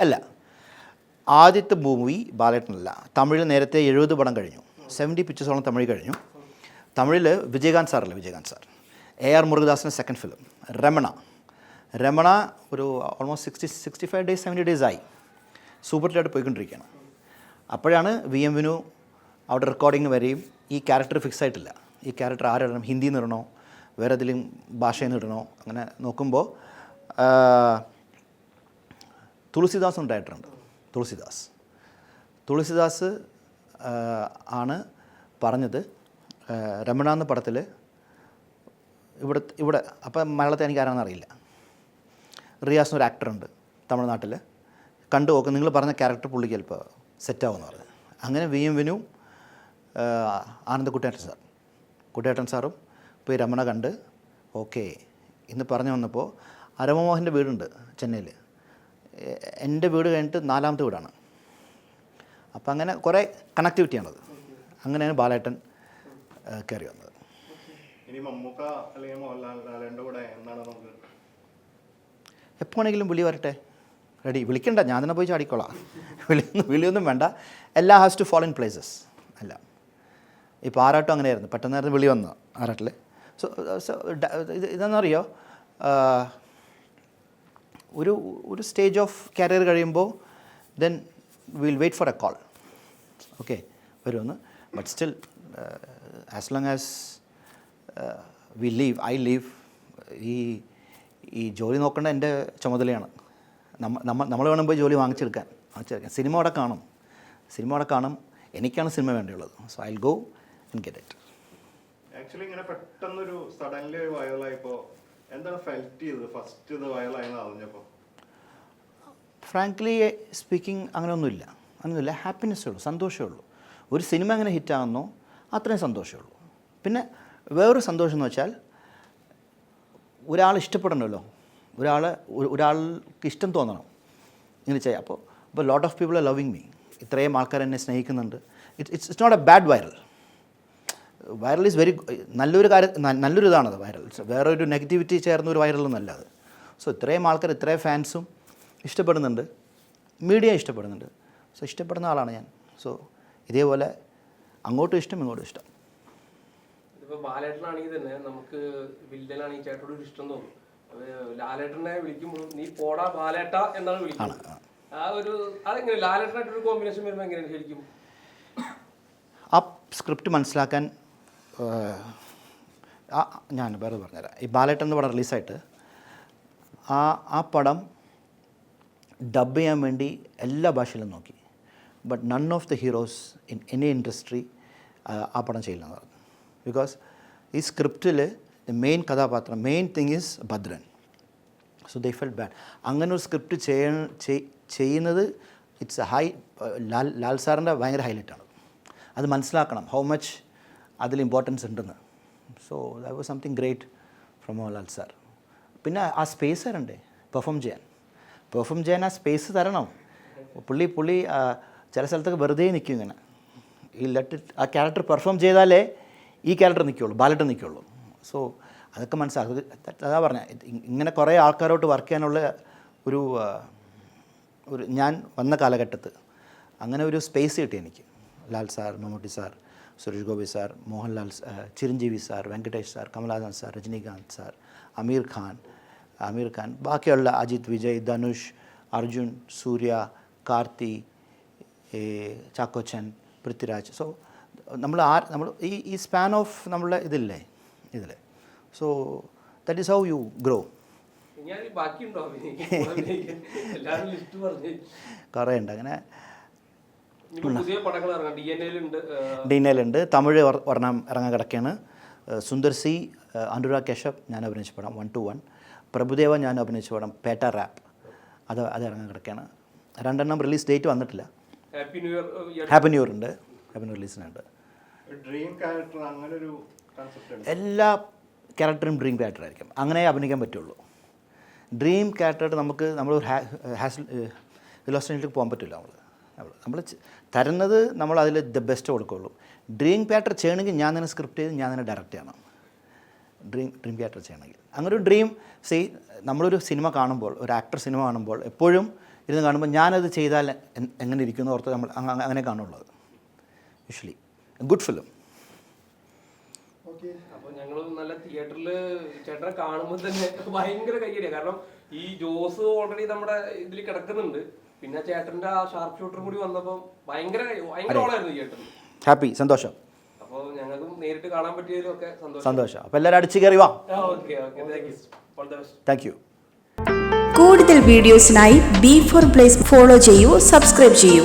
അല്ല. ആദ്യത്തെ മൂവി ബാലേട്ടനല്ല. തമിഴ് നേരത്തെ എഴുപത് പടം കഴിഞ്ഞു. സെവന്റി പിക്ചേഴ്സോളം തമിഴ് കഴിഞ്ഞു. തമിഴിൽ വിജയകാന്ത് സാറല്ലേ വിജയകാന്ത് സാർ? എ ആർ മുരുകദാസിന്റെ സെക്കൻഡ് ഫിലിം രമണ. രമണ ഒരു almost sixty sixty five days seventy days ആയി സൂപ്പർ പോയിക്കൊണ്ടിരിക്കുകയാണ്. അപ്പോഴാണ് വി എം വിനു അവിടെ റെക്കോർഡിങ് വരെയും ഈ ക്യാരക്ടർ ഫിക്സ് ആയിട്ടില്ല. ഈ ക്യാരക്ടർ ആരിടണം ഹിന്ദിയിൽ നിന്ന് ഇടണോ? വേറെ ഏതെങ്കിലും ഭാഷയിൽ നിന്ന് ഇടണോ? അങ്ങനെ നോക്കുമ്പോൾ തുളസിദാസ് ഉണ്ടായിട്ടുണ്ട് തുളസിദാസ്. തുളസിദാസ് ആണ് പറഞ്ഞത്. രമണ എന്ന പടത്തിൽ ഇവിടെ ഇവിടെ അപ്പം മലയാളത്തെ എനിക്ക് ആരാണെന്ന് അറിയില്ല. റിയാസ് ഒരു ആക്ടറുണ്ട് തമിഴ്നാട്ടിൽ കണ്ടു നോക്കും നിങ്ങൾ പറഞ്ഞ ക്യാരക്ടർ പുള്ളിക്ക് ചിലപ്പോൾ സെറ്റാവുമെന്ന് പറഞ്ഞു. അങ്ങനെ വി എം വിനു ആനന്ദ കുട്ടിയേട്ടൻ സാർ. കുട്ടിയേട്ടൻ സാറും പോയി രമണ കണ്ട് ഓക്കെ ഇന്ന് പറഞ്ഞു വന്നപ്പോൾ അരമമോഹന്റെ വീടുണ്ട് ചെന്നൈയിൽ. എന്റെ വീട് കഴിഞ്ഞിട്ട് നാലാമത്തെ വീടാണ്. അപ്പം അങ്ങനെ കുറേ കണക്ടിവിറ്റിയാണത് അങ്ങനെയാണ് ബാലേട്ടൻ കയറി വന്നത്. വേണമെങ്കിലും വിളി വരട്ടെ. റെഡി. വിളിക്കണ്ട. ഞാൻ തന്നെ പോയി ചാടിക്കോളാം. വിളിയൊന്നും വിളിയൊന്നും വേണ്ട. എല്ലാ has to follow in places എല്ലാം. ഇപ്പോൾ ആറാട്ടും അങ്ങനെയായിരുന്നു. പെട്ടെന്നായിരുന്നു വിളി വന്നത് ആറാട്ടിൽ സോ സോ ഇത് ഇതെന്നറിയോ? ഒരു ഒരു സ്റ്റേജ് ഓഫ് കരിയർ കഴിയുമ്പോൾ then will wait for a call okay വരുമെന്ന് but still as long as we leave I leave ഈ ഈ ജോലി നോക്കേണ്ട എന്റെ ചുമതലയാണ്. നമ്മ നമ്മൾ നമ്മൾ വേണം പോയി ജോലി വാങ്ങിച്ചെടുക്കാൻ. വാങ്ങിച്ചെടുക്കാൻ. സിനിമ അവിടെ കാണും. സിനിമ അവിടെ കാണും. എനിക്കാണ് സിനിമ വേണ്ടിയുള്ളത്. So I go and get it actually ഇങ്ങനെ പെട്ടെന്നൊരു സഡൻലി വൈറലായപ്പോ ഫെൽറ്റ് ഫസ്റ്റ് ഫ്രാങ്ക്ലി സ്പീക്കിംഗ് അങ്ങനെയൊന്നുമില്ല. അങ്ങനെയൊന്നുമില്ല. ഹാപ്പിനെസ്സേ ഉള്ളൂ. സന്തോഷമേ ഉള്ളൂ. ഒരു സിനിമ എങ്ങനെ ഹിറ്റാകുന്നോ അത്രയും സന്തോഷമേ ഉള്ളൂ. പിന്നെ വേറൊരു സന്തോഷം എന്ന് വെച്ചാൽ ഒരാൾ ഇഷ്ടപ്പെടണമല്ലോ. ഒരാൾ ഒരാൾക്ക് ഇഷ്ടം തോന്നണം. ഇങ്ങനെ ചെയ്യാം. അപ്പോൾ അപ്പോൾ lot of people are loving me ഇത്രയും ആൾക്കാർ എന്നെ സ്നേഹിക്കുന്നുണ്ട്. It's it's not a bad viral viral is very നല്ലൊരു കാര്യം നല്ലൊരു ഇതാണത് വൈറൽ വേറെ ഒരു നെഗറ്റിവിറ്റി ചേർന്ന ഒരു വൈറൽ എന്നല്ല അത്. സോ ഇത്രയും ആൾക്കാർ ഇത്രയും ഫാൻസും ഇഷ്ടപ്പെടുന്നുണ്ട്. മീഡിയ ഇഷ്ടപ്പെടുന്നുണ്ട്. സോ ഇഷ്ടപ്പെടുന്ന ആളാണ് ഞാൻ. സോ ഇതേപോലെ അങ്ങോട്ടും ഇഷ്ടം ഇങ്ങോട്ടും ഇഷ്ടം. ബാലേട്ടനാണെങ്കിൽ തന്നെ നമുക്ക് വില്ലനാണെങ്കിൽ ചേട്ടനോട് ഒരു ഇഷ്ടം തോന്നും. ലാലേട്ടനെ നീ പോടാ ബാലേട്ട എന്നാണ് വിളിക്കുന്നത്. ആ ഒരു അതെങ്ങനെ? കോമ്പിനേഷൻ വരുമ്പോൾ എങ്ങനെയാണ് ശരിക്കും? ആ സ്ക്രിപ്റ്റ് മനസ്സിലാക്കാൻ ഞാൻ വേറെ പറഞ്ഞുതരാം. ഈ ബാലേട്ടൻ എന്ന് പടം റിലീസായിട്ട് ആ ആ പടം ഡബ് ചെയ്യാൻ വേണ്ടി എല്ലാ ഭാഷയിലും നോക്കി. But none of the heroes in any industry ആ പടം ചെയ്യില്ലെന്ന് പറഞ്ഞു. ബിക്കോസ് ഈ സ്ക്രിപ്റ്റിൽ മെയിൻ കഥാപാത്രം main thing is Bhadran. So they fell bad അങ്ങനെ ഒരു സ്ക്രിപ്റ്റ് ചെയ്യ ചെയ്- ചെയ്യുന്നത് ഇറ്റ്സ് ഹൈ ലാൽ ലാൽ സാറിന്റെ ഭയങ്കര ഹൈലൈറ്റാണ് അത് മനസ്സിലാക്കണം. ഹൗ മച്ച് അതിൽ ഇമ്പോർട്ടൻസ് ഉണ്ടെന്ന്. So that was something great from Mohanlal sir പിന്നെ ആ സ്പേസ് തരണ്ടേ? പെർഫോം ചെയ്യാൻ. പെർഫോം ചെയ്യാൻ ആ സ്പേസ് തരണം. പുള്ളി പുള്ളി ചില സ്ഥലത്തൊക്കെ വെറുതെ നിൽക്കും ഇങ്ങനെ. ഈ ലെറ്റ് ആ ക്യാരക്ടർ പെർഫോം ചെയ്താലേ ഈ ക്യാരക്ടർ നിൽക്കുള്ളൂ ബാലറ്റ് നിൽക്കുള്ളൂ സോ അതൊക്കെ മനസ്സിലാക്കുക അതാ പറഞ്ഞ ഇങ്ങനെ കുറേ ആൾക്കാരോട്ട് വർക്ക് ചെയ്യാനുള്ള ഒരു ഒരു ഞാൻ വന്ന കാലഘട്ടത്ത് അങ്ങനെ ഒരു സ്പേസ് കിട്ടി എനിക്ക്. Lal sir Mammootty sir Suresh Gopi sir Mohanlal Chiranjeevi sir Venkatesh sir Kamal Haasan sir Rajinikanth sir Aamir Khan Aamir Khan ബാക്കിയുള്ള അജിത് വിജയ് ധനുഷ് അർജുൻ സൂര്യ കാർത്തി ചാക്കോച്ചൻ പൃഥ്വിരാജ്. സോ നമ്മൾ ആ നമ്മൾ ഈ ഈ സ്പാൻ ഓഫ് നമ്മളുടെ ഇതില്ലേ ഇതിൽ so that is how you grow കുറേ ഉണ്ട് അങ്ങനെ ഡീനയിലുണ്ട് തമിഴ് വർണം ഇറങ്ങാൻ കിടക്കുകയാണ് സുന്ദർ സി അനുരാഗ് കേശവ് ഞാൻ അഭിനയിച്ച പടം വൺ ടു വൺ പ്രഭുദേവ ഞാൻ അഭിനയിച്ച പടം പേട്ട റാപ്പ് അത് അത് ഇറങ്ങാൻ കിടക്കുകയാണ് രണ്ടെണ്ണം റിലീസ് ഡേറ്റ് വന്നിട്ടില്ല happy new year happy new year ഉണ്ട് ഹാപ്പി ന്യൂ റിലീസിനുണ്ട് ഡ്രീം ക്യാരക്ടർ അങ്ങനെ ഒരു എല്ലാ ക്യാരക്ടറും ഡ്രീം ക്യാരക്ടർ ആയിരിക്കും അങ്ങനെ അഭിനയിക്കാൻ പറ്റുള്ളൂ ഡ്രീം ക്യാരക്ടറായിട്ട് നമുക്ക് നമ്മൾ ഒരു ഹാസ് ഹിലോസ്റ്റിലേക്ക് പോകാൻ പറ്റില്ല നമ്മൾ നമ്മൾ തരുന്നത് നമ്മൾ അതിൽ ദ ബെസ്റ്റ് കൊടുക്കുള്ളൂ. ഡ്രീം തിയേറ്റർ ചെയ്യണമെങ്കിൽ ഞാൻ തന്നെ സ്ക്രിപ്റ്റ് ചെയ്ത് ഞാൻ തന്നെ ഡയറക്റ്റ് ചെയ്യണം. ഡ്രീം ഡ്രീം തിയേറ്റർ ചെയ്യണമെങ്കിൽ. അങ്ങനെ ഒരു ഡ്രീം സേ നമ്മളൊരു സിനിമ കാണുമ്പോൾ ഒരു ആക്ടർ സിനിമ കാണുമ്പോൾ എപ്പോഴും ഇരുന്ന് കാണുമ്പോൾ ഞാനത് ചെയ്താൽ എങ്ങനെ ഇരിക്കുന്നു ഓർത്ത് നമ്മൾ അങ്ങ- അങ്ങ- അങ്ങനെ കാണുള്ളത് യൂഷ്വലി ഗുഡ് ഫിലിം അപ്പോൾ അപ്പൊ ഞങ്ങൾ നല്ല തിയേറ്ററിൽ ചേട്ടനെ കാണുമ്പോൾ തന്നെ ഭയങ്കര കയ്യടിയാണ് കാരണം ഈ ജോസ് ഓൾറെഡി നമ്മുടെ ഇതിൽ കിടക്കുന്നുണ്ട്. പിന്നെ ചേട്ടന്റെ ആ ഷാർപ്പ് ഷൂട്ടറും കൂടി വന്നപ്പോൾ ഭയങ്കര ഭയങ്കര ഓളായിരുന്നു ചേട്ടൻ. ഹാപ്പി സന്തോഷം. അപ്പോൾ ഞങ്ങൾക്കും നേരിട്ട് കാണാൻ പറ്റിയതിലും ഒക്കെ സന്തോഷം. സന്തോഷം. അപ്പോൾ എല്ലാവരും അടിച്ചു കയറി വാ. Okay okay thank you all the best thank you കൂടുതൽ വീഡിയോസിനായി ബി ഫോർ പ്ലേസ് ഫോളോ ചെയ്യൂ സബ്സ്ക്രൈബ് ചെയ്യൂ.